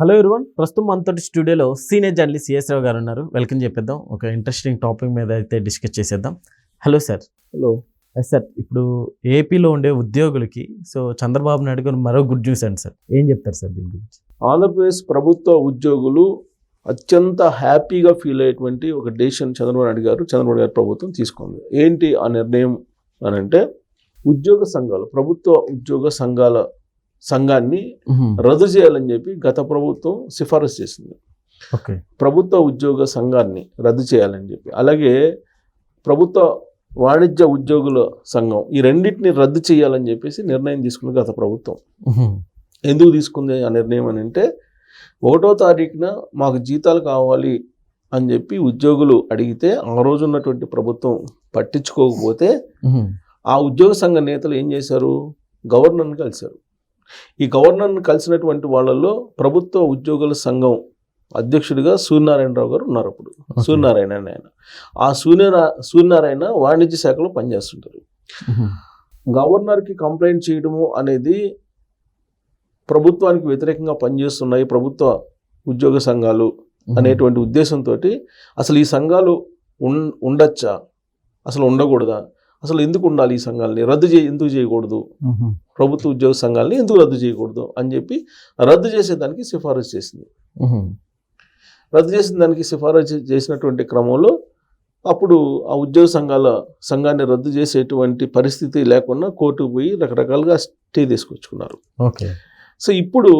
Hello everyone ప్రస్తుతం మనతోటి స్టూడియోలో సీనియర్ జర్నలిస్ట్ సిఎస్ రావు గారు ఉన్నారు. వెల్కమ్ చెప్పేద్దాం. ఒక ఇంట్రెస్టింగ్ టాపిక్ మీద అయితే డిస్కస్ చేసేద్దాం. Hello sir hello yes sir ఇప్పుడు ఏపీలో ఉండే ఉద్యోగులకి సో చంద్రబాబు నాయుడు గారు మరో గుడ్ న్యూస్ అండి సార్ ఏం చెప్తారు సార్ దీని గురించి? ఆంధ్రప్రదేశ్ ప్రభుత్వ ఉద్యోగులు అత్యంత హ్యాపీగా ఫీల్ అయ్యేటువంటి ఒక డెసిషన్ చంద్రబాబు నాయుడు గారు చంద్రబాబు గారి ప్రభుత్వం తీసుకుంది. ఏంటి ఆ నిర్ణయం అని అంటే ఉద్యోగ సంఘాలు ప్రభుత్వ ఉద్యోగ సంఘాల సంఘాన్ని రద్దు చేయాలని చెప్పి గత ప్రభుత్వం సిఫారసు చేసింది. ప్రభుత్వ ఉద్యోగ సంఘాన్ని రద్దు చేయాలని చెప్పి. అలాగే ప్రభుత్వ వాణిజ్య ఉద్యోగుల సంఘం ఈ రెండింటిని రద్దు చేయాలని చెప్పేసి నిర్ణయం తీసుకుంది గత ప్రభుత్వం. ఎందుకు తీసుకుంది ఆ నిర్ణయం అని అంటే ఒకటో తారీఖున మాకు జీతాలు కావాలి అని చెప్పి ఉద్యోగులు అడిగితే ఆ రోజు ఉన్నటువంటి ప్రభుత్వం పట్టించుకోకపోతే ఆ ఉద్యోగ సంఘ నేతలు ఏం చేశారు? గవర్నర్ని కలిశారు. ఈ గవర్నర్ని కలిసినటువంటి వాళ్ళల్లో ప్రభుత్వ ఉద్యోగుల సంఘం అధ్యక్షుడిగా సూర్యనారాయణరావు గారు ఉన్నారు అప్పుడు. సూర్యనారాయణ అని ఆయన. ఆ సూర్యనా సూర్యనారాయణ వాణిజ్య శాఖలో పనిచేస్తుంటారు. గవర్నర్కి కంప్లైంట్ చేయడము అనేది ప్రభుత్వానికి వ్యతిరేకంగా పనిచేస్తున్నాయి ప్రభుత్వ ఉద్యోగ సంఘాలు అనేటువంటి ఉద్దేశంతో అసలు ఈ సంఘాలు ఉండొచ్చా? అసలు ఉండకూడదా? అసలు ఎందుకు ఉండాలి ఈ సంఘాలని? రద్దు చేయ ఎందుకు చేయకూడదు? ప్రభుత్వ ఉద్యోగ సంఘాలని ఎందుకు రద్దు చేయకూడదు అని చెప్పి రద్దు చేసేదానికి సిఫారసు చేసింది. రద్దు చేసిన దానికి సిఫారసు చేసినటువంటి క్రమంలో అప్పుడు ఆ ఉద్యోగ సంఘాల సంఘాన్ని రద్దు చేసేటువంటి పరిస్థితి లేకుండా కోర్టుకు పోయి రకరకాలుగా స్టే తీసుకొచ్చుకున్నారు. ఓకే. సో ఇప్పుడు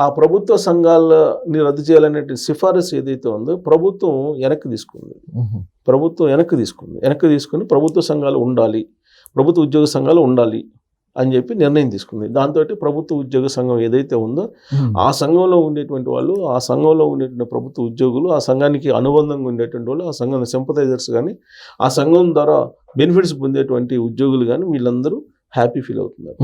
ఆ ప్రభుత్వ సంఘాలని రద్దు చేయాలనే సిఫారసు ఏదైతే ఉందో ప్రభుత్వం వెనక్కి తీసుకుంది. ప్రభుత్వం వెనక్కి తీసుకుంది. వెనక్కి తీసుకుని ప్రభుత్వ సంఘాలు ఉండాలి. ప్రభుత్వ ఉద్యోగ సంఘాలు ఉండాలి. అని చెప్పి నిర్ణయం తీసుకుంది. దాంతో ప్రభుత్వ ఉద్యోగ సంఘం ఏదైతే ఉందో ఆ సంఘంలో ఉండేటువంటి వాళ్ళు ఆ సంఘంలో ఉండేటువంటి ప్రభుత్వ ఉద్యోగులు ఆ సంఘానికి అనుబంధంగా ఉండేటువంటి వాళ్ళు ఆ సంఘం సింపథైజర్స్ కానీ ఆ సంఘం ద్వారా బెనిఫిట్స్ పొందేటువంటి ఉద్యోగులు కానీ వీళ్ళందరూ హ్యాపీ ఫీల్ అవుతున్నారు.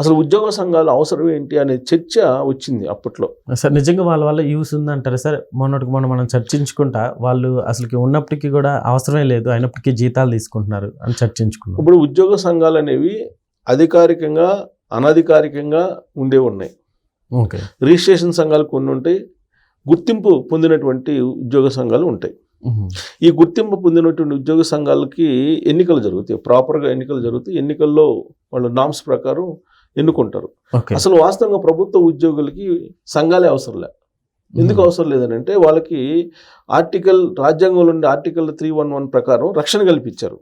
అసలు ఉద్యోగ సంఘాల అవసరం ఏంటి అనే చర్చ వచ్చింది అప్పట్లో. సార్ నిజంగా వాళ్ళ వల్ల యూస్ ఉందంటారా సార్? మొన్నటికి మొన్న మనం చర్చించుకుంటా వాళ్ళు అసలుకి ఉన్నప్పటికీ కూడా అవసరమే లేదు అయినప్పటికీ జీతాలు తీసుకుంటున్నారు అని చర్చించుకున్నాం. ఇప్పుడు ఉద్యోగ సంఘాలు అనేవి అధికారికంగా అనధికారికంగా ఉండే ఉన్నాయి. రిజిస్ట్రేషన్ సంఘాలు కొన్ని ఉంటాయి గుర్తింపు పొందినటువంటి ఉద్యోగ సంఘాలు ఉంటాయి. ఈ గుర్తింపు పొందినటువంటి ఉద్యోగ సంఘాలకి ఎన్నికలు జరుగుతాయి. ప్రాపర్గా ఎన్నికలు జరుగుతాయి. ఎన్నికల్లో వాళ్ళు నామ్స్ ప్రకారం ఎన్నుకుంటారు. అసలు వాస్తవంగా ప్రభుత్వ ఉద్యోగులకి సంఘాలే అవసరం లే. ఎందుకు అవసరం లేదనంటే వాళ్ళకి ఆర్టికల్ రాజ్యాంగంలో ఉండే ఆర్టికల్ త్రీ వన్ వన్ ప్రకారం రక్షణ కల్పించారు.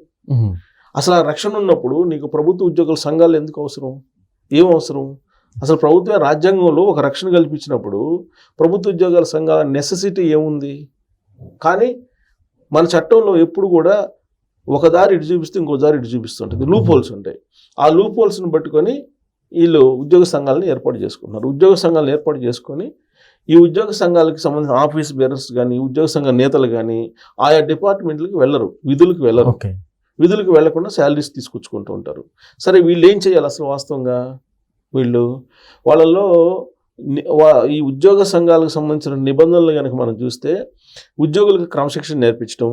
అసలు ఆ రక్షణ ఉన్నప్పుడు నీకు ప్రభుత్వ ఉద్యోగుల సంఘాలు ఎందుకు అవసరం? ఏం అవసరం? అసలు ప్రభుత్వ రాజ్యాంగంలో ఒక రక్షణ కల్పించినప్పుడు ప్రభుత్వ ఉద్యోగాల సంఘాల నెసెసిటీ ఏముంది? కానీ మన చట్టంలో ఎప్పుడు కూడా ఒక దారి ఇటు చూపిస్తే ఇంకో దారి ఇటు చూపిస్తుంటుంది. లూప్ హోల్స్ ఉంటాయి. ఆ లూప్ హోల్స్ని పట్టుకొని వీళ్ళు ఉద్యోగ సంఘాలను ఏర్పాటు చేసుకున్నారు ఉద్యోగ సంఘాలను ఏర్పాటు చేసుకొని ఈ ఉద్యోగ సంఘాలకు సంబంధించిన ఆఫీస్ బేరర్స్ కానీ ఉద్యోగ సంఘ నేతలు కానీ ఆయా డిపార్ట్మెంట్లకు వెళ్ళరు విధులకు వెళ్ళరు. ఓకే. విధులకు వెళ్ళకుండా శాలరీస్ తీసుకొచ్చుకుంటూ ఉంటారు. సరే వీళ్ళు ఏం చేయాలి అసలు వాస్తవంగా? వీళ్ళు వాళ్ళలో ఈ ఉద్యోగ సంఘాలకు సంబంధించిన నిబంధనలు కనుక మనం చూస్తే ఉద్యోగులకు క్రమశిక్షణ నేర్పించడం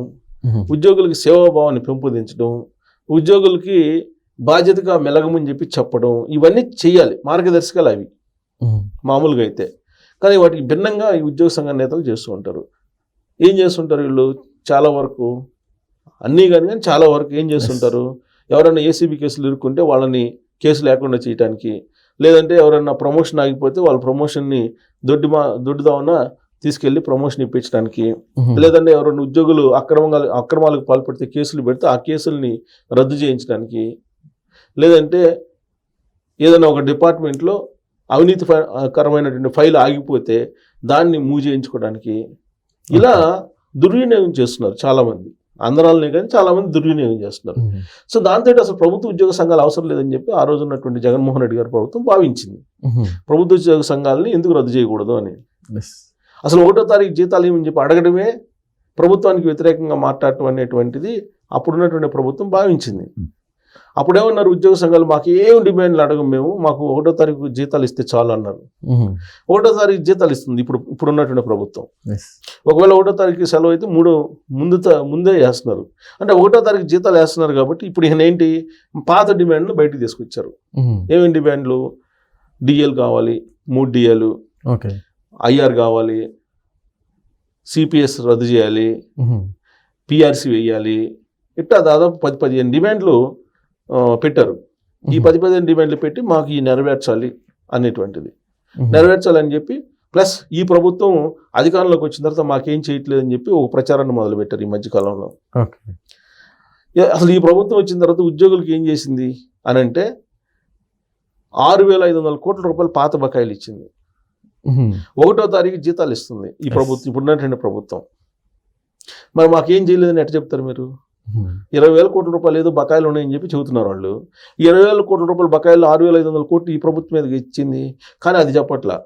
ఉద్యోగులకి సేవాభావాన్ని పెంపొందించడం ఉద్యోగులకి బాధ్యతగా మెలగమని చెప్పి చెప్పడం ఇవన్నీ చేయాలి. మార్గదర్శకాలు అవి. మామూలుగా అయితే. కానీ వాటికి భిన్నంగా ఈ ఉద్యోగ సంఘ నేతలు చేస్తూ ఉంటారు. ఏం చేస్తుంటారు వీళ్ళు? చాలా వరకు అన్నీ కానీ కానీ చాలా వరకు ఏం చేస్తుంటారు? ఎవరైనా ఏసీబీ కేసులు ఇరుక్కుంటే వాళ్ళని కేసు లేకుండా చేయడానికి లేదంటే ఎవరైనా ప్రమోషన్ ఆగిపోతే వాళ్ళ ప్రమోషన్ని దొడ్డి మా దొడ్డిదామన తీసుకెళ్ళి ప్రమోషన్ ఇప్పించడానికి లేదంటే ఎవరైనా ఉద్యోగులు అక్రమంగా అక్రమాలకు పాల్పడితే కేసులు పెడితే ఆ కేసుల్ని రద్దు చేయించడానికి లేదంటే ఏదైనా ఒక డిపార్ట్మెంట్లో అవినీతికరమైనటువంటి ఫైల్ ఆగిపోతే దాన్ని మూవ్ చేయించుకోవడానికి ఇలా దుర్వినియోగం చేస్తున్నారు చాలామంది. అందరాలనే కానీ చాలామంది దుర్వినియోగం చేస్తున్నారు. సో దాంతో అసలు ప్రభుత్వ ఉద్యోగ సంఘాలు అవసరం లేదని చెప్పి ఆ రోజు ఉన్నటువంటి జగన్మోహన్ రెడ్డి గారి ప్రభుత్వం భావించింది. ప్రభుత్వ ఉద్యోగ సంఘాలని ఎందుకు రద్దు చేయకూడదు అని. అసలు ఒకటో తారీఖు జీతాలు ఏమని చెప్పి అడగడమే ప్రభుత్వానికి వ్యతిరేకంగా మాట్లాడటం అనేటువంటిది అప్పుడున్నటువంటి ప్రభుత్వం భావించింది. అప్పుడేమన్నారు ఉద్యోగ సంఘాలు మాకు ఏం డిమాండ్లు అడగం మేము మాకు ఒకటో తారీఖు జీతాలు ఇస్తే చాలు అన్నారు. ఒకటో తారీఖు జీతాలు ఇస్తుంది ఇప్పుడు ఇప్పుడు ఉన్నటువంటి ప్రభుత్వం ఒకవేళ ఒకటో తారీఖు సెలవు అయితే మూడో ముందు ముందే వేస్తున్నారు. అంటే ఒకటో తారీఖు జీతాలు వేస్తున్నారు కాబట్టి ఇప్పుడు ఈయన ఏంటి? పాత డిమాండ్లు బయటికి తీసుకొచ్చారు. ఏమేమి డిమాండ్లు? డిఎల్ కావాలి మూడు డిఎలు. ఓకే. ఐఆర్ కావాలి సిపిఎస్ రద్దు చేయాలి. పిఆర్సి వేయాలి. ఇట్లా దాదాపు పది పదిహేను డిమాండ్లు పెట్టారు ఈ. పది పదిహేను డిమాండ్లు పెట్టి మాకు ఈ నెరవేర్చాలి అనేటువంటిది. నెరవేర్చాలని చెప్పి ప్లస్ ఈ ప్రభుత్వం అధికారంలోకి వచ్చిన తర్వాత మాకేం చేయట్లేదని చెప్పి ఒక ప్రచారాన్ని మొదలుపెట్టారు ఈ మధ్యకాలంలో అసలు ఈ ప్రభుత్వం వచ్చిన తర్వాత ఉద్యోగులకు ఏం చేసింది అని అంటే ఆరు వేల ఐదు వందల కోట్ల రూపాయలు పాత బకాయిలు ఇచ్చింది. ఒకటో తారీఖు జీతాలు ఇస్తుంది ఈ. ప్రభుత్వం ఇప్పుడున్నటువంటి ప్రభుత్వం మరి మాకేం చేయలేదని ఎట్ట చెప్తారు మీరు. ఇరవై వేల కోట్ల రూపాయలు ఏదో బకాయిలు ఉన్నాయని చెప్పి చెబుతున్నారు వాళ్ళు. ఇరవై వేల కోట్ల రూపాయల బకాయిలు ఆరు వేల ఐదు వందల కోట్లు ఈ ప్రభుత్వం మీదకి ఇచ్చింది. కానీ అది చెప్పట్లా.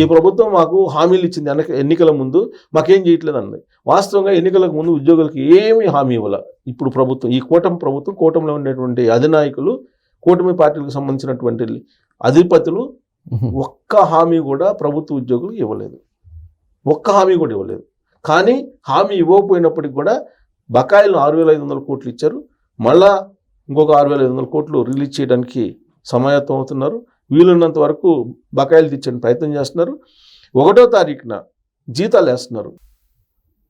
ఈ ప్రభుత్వం మాకు హామీలు ఇచ్చింది ఎన్నిక ఎన్నికల ముందు. మాకేం చేయట్లేదు అన్నది వాస్తవంగా ఎన్నికలకు ముందు ఉద్యోగులకు ఏమీ హామీ ఇవ్వాల. ఇప్పుడు ప్రభుత్వం ఈ కూటమి ప్రభుత్వం కూటమిలో ఉండేటువంటి అధినాయకులు కూటమి పార్టీలకు సంబంధించినటువంటి అధిపతులు. ఒక్క హామీ కూడా ప్రభుత్వ ఉద్యోగులకు ఇవ్వలేదు. ఒక్క హామీ కూడా ఇవ్వలేదు. కానీ హామీ ఇవ్వకపోయినప్పటికి కూడా బకాయిలు ఆరు వేల ఐదు వందల కోట్లు ఇచ్చారు. మళ్ళా ఇంకొక ఆరు వేల ఐదు వందల కోట్లు రిలీజ్ చేయడానికి సమాయత్తం అవుతున్నారు. వీలున్నంత వరకు బకాయిలు తెచ్చడానికి ప్రయత్నం చేస్తున్నారు. ఒకటో తారీఖున జీతాలు వేస్తున్నారు.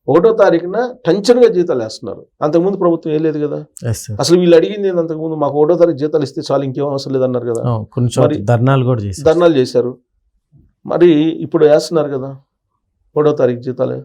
ఒకటో తారీఖున టెన్షన్గా జీతాలు వేస్తున్నారు. అంతకుముందు ప్రభుత్వం ఏ లేదు కదా. అసలు వీళ్ళు అడిగింది అంతకుముందు? మాకు ఒకటో తారీఖు జీతాలు ఇస్తే చాలు ఇంకేం అవసరం లేదన్నారు కదా. మరి- ధర్నాలు కూడా ధర్నాలు చేశారు. మరి ఇప్పుడు వేస్తున్నారు కదా. ఒకటో తారీఖు జీతాలు.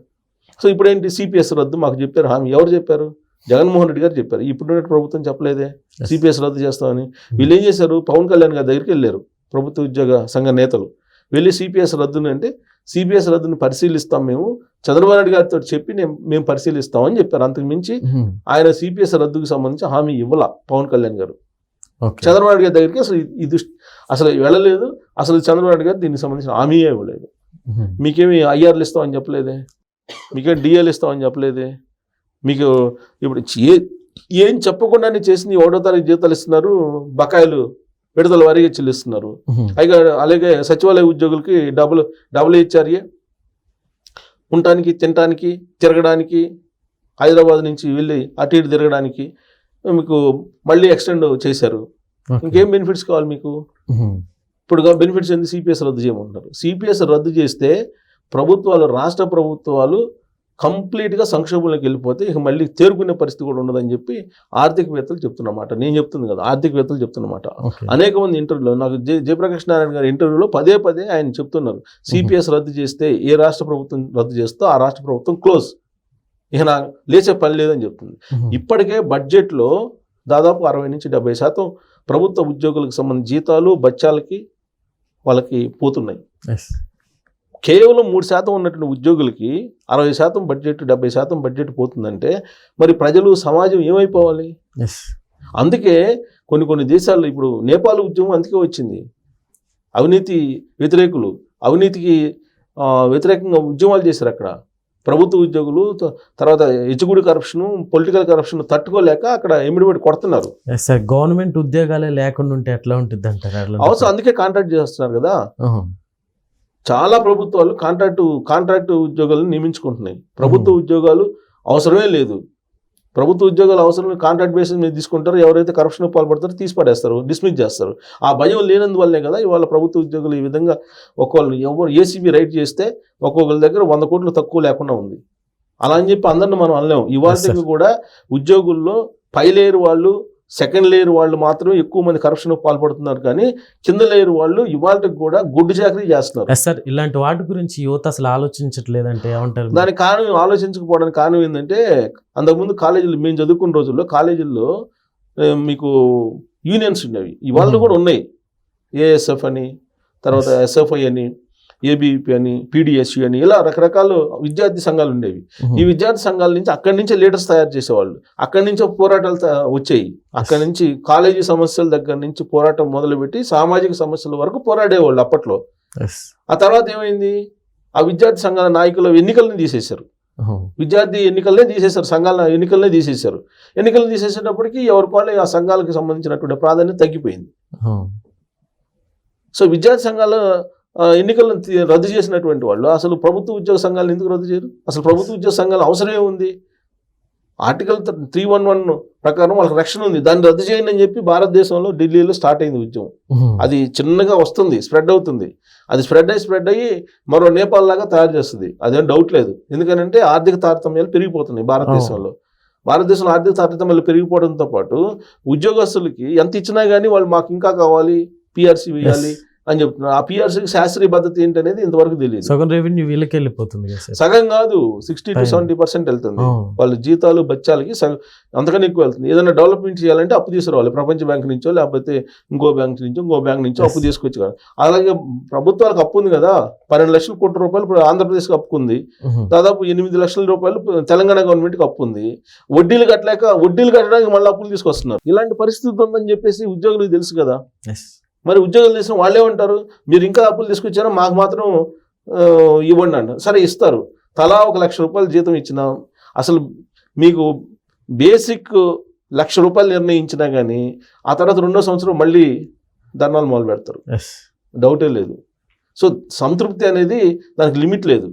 సో ఇప్పుడు ఏంటి సిపిఎస్ రద్దు మాకు చెప్పారు. హామీ ఎవరు చెప్పారు? జగన్మోహన్ రెడ్డి గారు చెప్పారు. ఇప్పుడు ప్రభుత్వం చెప్పలేదే. సిపిఎస్ రద్దు చేస్తామని. వీళ్ళు ఏం చేశారు? పవన్ కళ్యాణ్ గారి దగ్గరికి వెళ్ళారు. ప్రభుత్వ ఉద్యోగ సంఘ నేతలు. వెళ్ళి సిపిఎస్ రద్దుని అంటే సిపిఎస్ రద్దుని పరిశీలిస్తాం మేము. చంద్రబాబు నాయుడు గారితో చెప్పి నేను మేము పరిశీలిస్తామని చెప్పారు. అంతకు మించి ఉహు. ఆయన సిపిఎస్ రద్దుకు సంబంధించి హామీ ఇవ్వాల పవన్ కళ్యాణ్ గారు. చంద్రబాబు నాయుడు గారి దగ్గరికి అసలు దృష్టి అసలు వెళ్ళలేదు. అసలు చంద్రబాబు నాయుడు గారు దీనికి సంబంధించిన హామీయే ఇవ్వలేదు. ఉహు. మీకేమి ఐఆర్లు ఇస్తామని చెప్పలేదే? మీకేం డిఎల్ ఇస్తామని చెప్పలేదే మీకు ఇప్పుడు ఏ ఏం చెప్పకుండానే చేసింది ఒకటో తారీఖు జీతాలు ఇస్తున్నారు బకాయిలు విడుదల వారీగా చెల్లిస్తున్నారు. పైగా అలాగే సచివాలయ ఉద్యోగులకి డబుల్ డబుల్ హెచ్ఆర్ఏ ఉండటానికి తినటానికి తిరగడానికి హైదరాబాద్ నుంచి వెళ్ళి అటు ఇటు తిరగడానికి మీకు మళ్ళీ ఎక్స్టెండ్ చేశారు. ఇంకేం బెనిఫిట్స్ కావాలి మీకు. ఇప్పుడు బెనిఫిట్స్ ఏంది సిపిఎస్ రద్దు చేయమంటున్నారు సిపిఎస్ రద్దు చేస్తే ప్రభుత్వాలు రాష్ట్ర ప్రభుత్వాలు కంప్లీట్గా సంక్షోభంలోకి వెళ్ళిపోతే ఇక మళ్ళీ తేరుకునే పరిస్థితి కూడా ఉండదని చెప్పి ఆర్థికవేత్తలు చెప్తున్నమాట. నేను చెప్తుంది కదా ఆర్థికవేత్తలు చెప్తున్నమాట. అనేక మంది ఇంటర్వ్యూలో నాకు జయ జయప్రకాష్ నారాయణ గారి ఇంటర్వ్యూలో పదే పదే ఆయన చెప్తున్నారు. సిపిఎస్ రద్దు చేస్తే ఏ రాష్ట్ర ప్రభుత్వం రద్దు చేస్తో ఆ రాష్ట్ర ప్రభుత్వం క్లోజ్. ఇక నా లేచే పని లేదని చెప్తుంది. ఇప్పటికే బడ్జెట్లో దాదాపు అరవై నుంచి డెబ్బై శాతం ప్రభుత్వ ఉద్యోగులకు సంబంధించిన జీతాలు బత్యాలకి వాళ్ళకి పోతున్నాయి. కేవలం మూడు శాతం ఉన్నటువంటి ఉద్యోగులకి అరవై శాతం బడ్జెట్ డెబ్బై శాతం బడ్జెట్ పోతుందంటే మరి ప్రజలు సమాజం ఏమైపోవాలి. అందుకే కొన్ని కొన్ని దేశాల్లో ఇప్పుడు నేపాల్ ఉద్యమం అందుకే వచ్చింది. అవినీతి వ్యతిరేకులు అవినీతికి వ్యతిరేకంగా ఉద్యమాలు చేశారు అక్కడ. ప్రభుత్వ ఉద్యోగులు తర్వాత ఎచ్చుగుడి కరప్షన్ పొలిటికల్ కరప్షన్ తట్టుకోలేక అక్కడ ఎమిడిబడి కొడుతున్నారు. గవర్నమెంట్ ఉద్యోగాలే లేకుండా ఉంటే ఎట్లా ఉంటుంది అంటారు అవసరం అందుకే కాంట్రాక్ట్ చేస్తున్నారు కదా. చాలా ప్రభుత్వాలు కాంట్రాక్టు కాంట్రాక్టు ఉద్యోగాలను నియమించుకుంటున్నాయి. ప్రభుత్వ ఉద్యోగాలు అవసరమే లేదు. ప్రభుత్వ ఉద్యోగాలు అవసరం కాంట్రాక్ట్ బేసిస్ మీద తీసుకుంటారు ఎవరైతే కరప్షన్ పాల్పడతారో తీసి పడేస్తారు డిస్మిస్ చేస్తారు. ఆ భయం లేనందువల్లే కదా ఇవాళ ప్రభుత్వ ఉద్యోగులు ఈ విధంగా ఒక్కొక్కరు ఎవరు ఏసీబీ రైట్ చేస్తే ఒక్కొక్కరి దగ్గర వంద కోట్లు తక్కువ లేకుండా ఉంది. అలా అని చెప్పి అందరిని మనం అనలేము. ఇవాళ. కూడా ఉద్యోగుల్లో పై లేయర్ వాళ్ళు సెకండ్ లేయర్ వాళ్ళు మాత్రం ఎక్కువ మంది కరప్షన్ పాల్పడుతున్నారు కానీ కింద లేయర్ వాళ్ళు ఇవాళకి కూడా గుడ్డు చాకరీ చేస్తున్నారు. సార్ ఇలాంటి వాటి గురించి యువత అసలు ఆలోచించట్లేదంటే ఏమంటారు దానికి కారణం ఆలోచించకపోవడానికి కారణం ఏంటంటే అంతకుముందు కాలేజీలు మేము చదువుకున్న రోజుల్లో కాలేజీల్లో మీకు యూనియన్స్ ఉండేవి. ఇవాళ. కూడా ఉన్నాయి. ఏఎస్ఎఫ్ అని తర్వాత ఎస్ఎఫ్ఐ అని ఏబిపి అని పీడిఎస్యు అని ఇలా రకరకాల విద్యార్థి సంఘాలు ఉండేవి. ఈ విద్యార్థి సంఘాల నుంచి అక్కడి నుంచే లీడర్స్ తయారు చేసేవాళ్ళు. అక్కడి నుంచే పోరాటాలు వచ్చాయి. అక్కడి నుంచి కాలేజీ సమస్యల దగ్గర నుంచి పోరాటం మొదలుపెట్టి సామాజిక సమస్యల వరకు పోరాడేవాళ్ళు అప్పట్లో. ఆ తర్వాత ఏమైంది? ఆ విద్యార్థి సంఘాల నాయకుల ఎన్నికలను తీసేశారు. విద్యార్థి ఎన్నికలనే తీసేశారు. సంఘాల ఎన్నికలనే తీసేశారు. ఎన్నికలను తీసేసేటప్పటికి ఎవరి వాళ్ళు ఆ సంఘాలకు సంబంధించినటువంటి ప్రాధాన్యత తగ్గిపోయింది. సో విద్యార్థి సంఘాల ఎన్నికలను రద్దు చేసినటువంటి వాళ్ళు అసలు ప్రభుత్వ ఉద్యోగ సంఘాలను ఎందుకు రద్దు చేయరు? అసలు ప్రభుత్వ ఉద్యోగ సంఘాల అవసరమే ఉంది. ఆర్టికల్ త్రీ వన్ వన్ ప్రకారం వాళ్ళకి రక్షణ ఉంది. దాన్ని రద్దు చేయండి అని చెప్పి భారతదేశంలో ఢిల్లీలో స్టార్ట్ అయింది ఉద్యమం. అది చిన్నగా వస్తుంది స్ప్రెడ్ అవుతుంది. అది స్ప్రెడ్ అయ్యి స్ప్రెడ్ అయ్యి మరో నేపాల్ లాగా తయారు చేస్తుంది. అదేం డౌట్ లేదు. ఎందుకంటే ఆర్థిక తారతమ్యాలు పెరిగిపోతున్నాయి భారతదేశంలో. భారతదేశంలో ఆర్థిక తారతమ్యాలు పెరిగిపోవడంతో పాటు ఉద్యోగస్తులకి ఎంత ఇచ్చినా కానీ వాళ్ళు మాకు ఇంకా కావాలి పిఆర్సీ వేయాలి. అని చెప్తున్నారు ఆ పిఆర్సీకి శాస్త్రీయ పద్ధతి ఏంటనేది ఇంతవరకు తెలియదు సగం రెవెన్యూ వీళ్ళకి వెళ్ళిపోతుంది కదా సగం కాదు సిక్స్టీ టు. సెవెంటీ పర్సెంట్ వెళ్తుంది. వాళ్ళ జీతాలు బచ్చాలకి సగం అంతకన్నా ఎక్కువ వెళ్తుంది ఏదైనా డెవలప్మెంట్ చేయాలంటే అప్పు తీసుకురావాలి ప్రపంచ బ్యాంక్ నుంచో లేకపోతే ఇంకో బ్యాంక్ నుంచో ఇంకో బ్యాంక్ నుంచో. అప్పు తీసుకొచ్చి కావాలి. అలాగే ప్రభుత్వాలకు అప్పు ఉంది కదా పన్నెండు లక్షల కోట్ల రూపాయలు ఇప్పుడు ఆంధ్రప్రదేశ్కి అప్పు ఉంది. దాదాపు ఎనిమిది లక్షల రూపాయలు తెలంగాణ గవర్నమెంట్కి అప్పు ఉంది వడ్డీలు కట్టలేక వడ్డీలు కట్టడానికి మళ్ళీ అప్పులు తీసుకొస్తున్నారు ఇలాంటి పరిస్థితి ఉందని చెప్పేసి ఉద్యోగులకు తెలుసు కదా. మరి ఉద్యోగులు చేసిన వాళ్ళే ఉంటారు. మీరు ఇంకా అప్పులు తీసుకొచ్చారో మాకు మాత్రం ఇవ్వండి అంట. సరే ఇస్తారు. తలా ఒక లక్ష రూపాయలు జీతం ఇచ్చినా అసలు మీకు బేసిక్ లక్ష రూపాయలు నిర్ణయించినా కానీ ఆ తర్వాత రెండో సంవత్సరం మళ్ళీ ధర్నాలు మొదలు పెడతారు. డౌటే లేదు. సో సంతృప్తి అనేది దానికి లిమిట్ లేదు.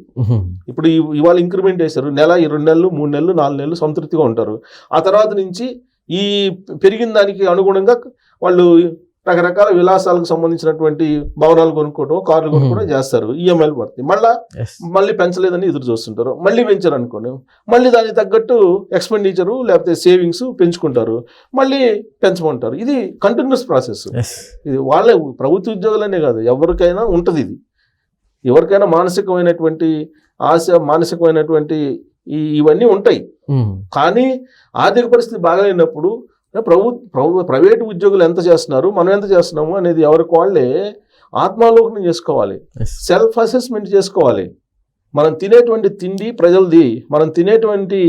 ఇప్పుడు ఇవాళ ఇంక్రిమెంట్ చేశారు. నెల ఈ రెండు నెలలు మూడు నెలలు నాలుగు నెలలు సంతృప్తిగా ఉంటారు. ఆ తర్వాత నుంచి ఈ పెరిగిన దానికి అనుగుణంగా వాళ్ళు రకరకాల విలాసాలకు సంబంధించినటువంటి భవనాలు కొనుక్కోవడం కార్లు కొనుక్కోవడం చేస్తారు. ఈఎంఐలు పడతాయి. మళ్ళా Yes. మళ్ళీ పెంచలేదని ఎదురు చూస్తుంటారు. మళ్ళీ పెంచారు అనుకోండి. మళ్ళీ దానికి తగ్గట్టు ఎక్స్పెండిచరు లేకపోతే సేవింగ్స్ పెంచుకుంటారు. మళ్ళీ పెంచమంటారు. ఇది కంటిన్యూస్ ప్రాసెస్. ఇది వాళ్ళే ప్రభుత్వ ఉద్యోగులనే కాదు ఎవరికైనా ఉంటుంది ఇది. ఎవరికైనా మానసికమైనటువంటి ఆశ మానసికమైనటువంటి ఇవన్నీ ఉంటాయి. కానీ ఆర్థిక పరిస్థితి బాగాలేనప్పుడు ప్రభు ప్రభు ప్రైవేటు ఉద్యోగులు ఎంత చేస్తున్నారు మనం ఎంత చేస్తున్నాము అనేది ఎవరికి వాళ్ళే ఆత్మాలోకనం చేసుకోవాలి. సెల్ఫ్ అసెస్మెంట్ చేసుకోవాలి. మనం తినేటువంటి తిండి ప్రజలది మనం తినేటువంటి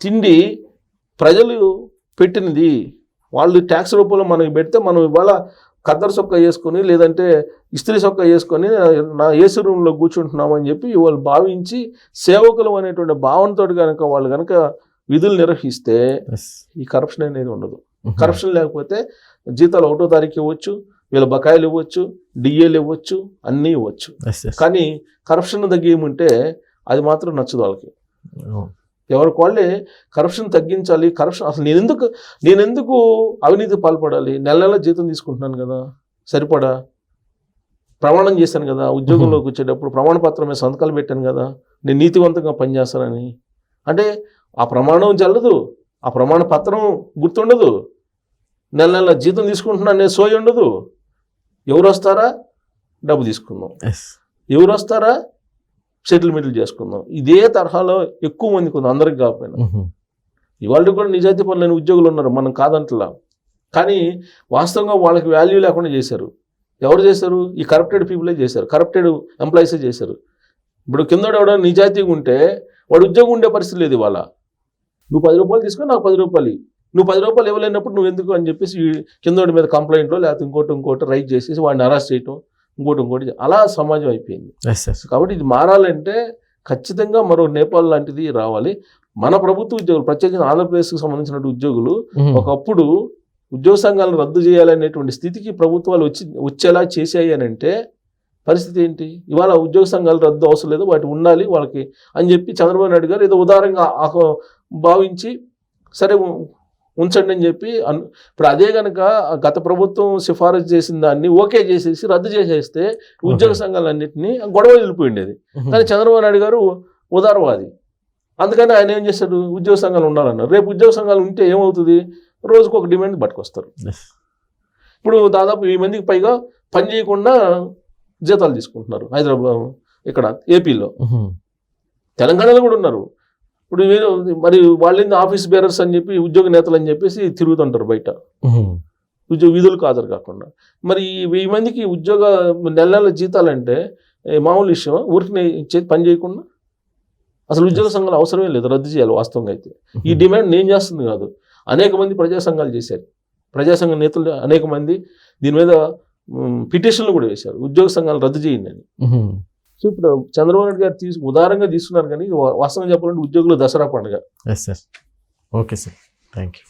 తిండి ప్రజలు పెట్టినది. వాళ్ళు ట్యాక్స్ రూపంలో మనకి పెడితే మనం ఇవాళ ఖద్దరు సొక్క వేసుకొని లేదంటే ఇస్త్రీ సొక్క వేసుకొని నా ఏసీ రూమ్లో కూర్చుంటున్నాం అని చెప్పి వాళ్ళు భావించి సేవకులు అనేటువంటి భావనతో కనుక వాళ్ళు కనుక విధులు నిర్వహిస్తే. ఈ కరప్షన్ అనేది ఉండదు. కరప్షన్ లేకపోతే జీతాలు ఒకటో తారీఖు ఇవ్వచ్చు వీళ్ళ బకాయిలు ఇవ్వచ్చు డిఏలు ఇవ్వచ్చు అన్నీ ఇవ్వచ్చు. కానీ కరప్షన్ తగ్గేయమంటే అది మాత్రం నచ్చదు వాళ్ళకి. ఎవరికి వాళ్ళే కరప్షన్ తగ్గించాలి కరప్షన్ అసలు నేను ఎందుకు నేను ఎందుకు అవినీతి పాల్పడాలి నెల నెల జీతం తీసుకుంటున్నాను కదా సరిపడా ప్రమాణం చేశాను కదా ఉద్యోగంలోకి వచ్చేటప్పుడు ప్రమాణ పత్రం మీద సంతకాలు పెట్టాను కదా నేను నీతివంతంగా పనిచేస్తానని అంటే ఆ ప్రమాణం చెల్లదు ఆ ప్రమాణ పత్రం గుర్తుండదు. నెల నెల జీతం తీసుకుంటున్నా నేను సోయి ఉండదు. ఎవరు వస్తారా? డబ్బు తీసుకుందాం. ఎవరు వస్తారా? సెటిల్మెంట్లు చేసుకుందాం. ఇదే తరహాలో ఎక్కువ మందికి ఉంది అందరికి కాకపోయినా. ఇవాళ కూడా నిజాయితీ పనులని ఉద్యోగులు ఉన్నారు మనం కాదంటలా. కానీ వాస్తవంగా వాళ్ళకి వాల్యూ లేకుండా చేశారు. ఎవరు చేశారు? ఈ కరప్టెడ్ పీపులే చేశారు. కరప్టెడ్ ఎంప్లాయీసే చేశారు. ఇప్పుడు కింద ఎవడో నిజాయితీగా ఉంటే వాడు ఉద్యోగం ఉండే పరిస్థితి లేదు ఇవాళ. నువ్వు పది రూపాయలు తీసుకొని నాకు పది రూపాయలు. నువ్వు పది రూపాయలు ఇవ్వలేనప్పుడు నువ్వు ఎందుకు అని చెప్పేసి కిందోడి మీద కంప్లైంట్లో లేకపోతే ఇంకోటి ఇంకోటి రైట్ చేసేసి వాడిని అరెస్ట్ చేయటం ఇంకోటి ఇంకోటి అలా సమాజం అయిపోయింది. కాబట్టి ఇది మారాలంటే ఖచ్చితంగా మరో నేపాల్ లాంటిది రావాలి మన ప్రభుత్వ ఉద్యోగులు ప్రత్యేకంగా ఆంధ్రప్రదేశ్కి సంబంధించిన ఉద్యోగులు. ఒకప్పుడు ఉద్యోగ సంఘాలను రద్దు చేయాలనేటువంటి స్థితికి ప్రభుత్వాలు వచ్చి వచ్చేలా చేశాయి అని అంటే పరిస్థితి ఏంటి ఇవాళ ఉద్యోగ సంఘాలు రద్దు అవసరం లేదు వాటి ఉండాలి వాళ్ళకి అని చెప్పి చంద్రబాబు నాయుడు గారు ఏదో ఉదారంగా భావించి సరే ఉంచండి అని చెప్పి అన్ ఇప్పుడు అదే కనుక గత ప్రభుత్వం సిఫారసు చేసిన దాన్ని ఓకే చేసేసి రద్దు చేసేస్తే ఉద్యోగ. సంఘాలన్నింటినీ గొడవ వెళ్ళిపోయిండేది. కానీ చంద్రబాబు నాయుడు గారు ఉదారవాది అందుకని ఆయన ఏం చేశాడు ఉద్యోగ సంఘాలు ఉండాలన్నారు రేపు ఉద్యోగ సంఘాలు ఉంటే ఏమవుతుంది రోజుకు ఒక డిమాండ్ పట్టుకొస్తారు. ఇప్పుడు దాదాపు ఈ మందికి పైగా పని చేయకుండా జీతాలు తీసుకుంటున్నారు హైదరాబాద్ ఇక్కడ ఏపీలో. తెలంగాణలో కూడా ఉన్నారు ఇప్పుడు మరి వాళ్ళేంది ఆఫీస్ బేరర్స్ అని చెప్పి ఉద్యోగ నేతలు అని చెప్పేసి తిరుగుతుంటారు బయట. ఉద్యోగ విధులకు హాజరు కాకుండా. మరి ఈ వెయ్యి మందికి ఉద్యోగ నెల నెల జీతాలంటే మామూలు విషయం ఊరికి పని చేయకుండా? అసలు ఉద్యోగ సంఘాలు అవసరమే లేదు రద్దు చేయాలి వాస్తవంగా అయితే. ఈ డిమాండ్ నేను చేస్తుంది కాదు. అనేక మంది ప్రజా సంఘాలు చేశారు. ప్రజా సంఘ నేతలు అనేక మంది దీని మీద పిటిషన్లు కూడా వేశారు. ఉద్యోగ సంఘాలు రద్దు చేయండి అని. సో ఇప్పుడు చంద్రబాబు నాయుడు గారు తీసు ఉదారంగా తీసుకున్నారు కానీ వాస్తవం చెప్పాలంటే ఉద్యోగులు దసరా పండుగ. Yes sir okay sir thank you